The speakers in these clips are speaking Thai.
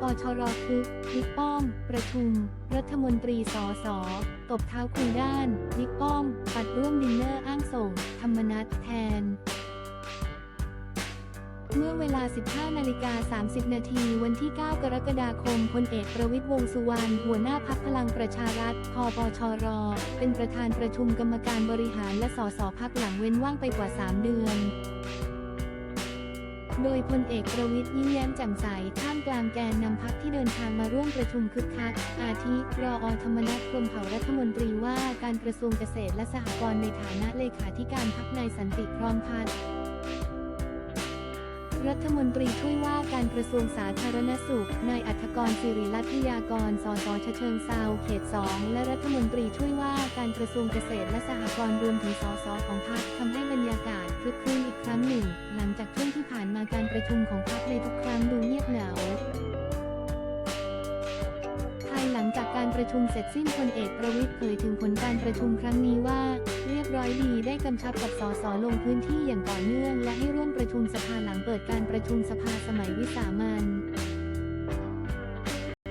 ปชรคึกบิ๊กป้อม ประชุม รัฐมนตรีสสตบเท้าคุยด้านบิ๊กป้อม ปัดร่วมดินเนอร์อ้างส่ง ธรรมนัตแทน เมื่อเวลา 15 นาฬิกา 30 นาทีวันที่ 9 กรกฎาคมพลเอกประวิตรวงสุวรรณหัวหน้าพักพลังประชารัฐพปชร เป็นประธานประชุมกรรมการบริหารและสสพักหลังเว้นว่างไปกว่า 3 เดือน โดยพลเอกประวิตรยิ้มแย้มแจ่มใสท่ามกลางแกนนำพักที่เดินทางมาร่วมประชุมคึกคัก อาทิรออธรรมนัฐพรมเผ่ารัฐมนตรีว่าการกระทรวงเกษตรและสหกรณ์ในฐานะเลขาธิการพักนายสันติพร้อมพัฒน์รัฐมนตรีช่วยว่าการกระทรวงสาธารณสุข นายอัธกรศิริรัตยากร สสชเชิงเซาเขต 2 และรัฐมนตรีช่วยว่าการกระทรวงเกษตรและสหกรณ์รวมถึงสสของพรรคทำให้บรรยากาศคึกคลื้นอีกาการประชุมของพรรคในทุกครั้งดูเงียบเหงาภายหลังจากการประชุมเสร็จสิ้นพลเอกประวิตรเผยถึงผลการประชุมครั้งนี้ว่า เรียบร้อยดีได้กำชับกับสสลงพื้นที่อย่างต่อเนื่อง และให้ร่วมประชุมสภาหลังเปิดการประชุมสภาสมัยวิสามัน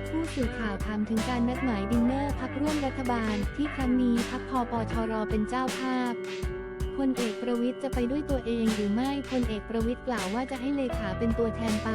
ผู้สื่อข่าวถามถึงการนัดหมายดินเนอร์พักร่วมรัฐบาล ที่ครั้งนี้พักพอปชรเป็นเจ้าภาพ พลเอกประวิทย์จะไปด้วยตัวเองหรือไม่พลเอกประวิทย์กล่าวว่าจะให้เลขาเป็นตัวแทนไป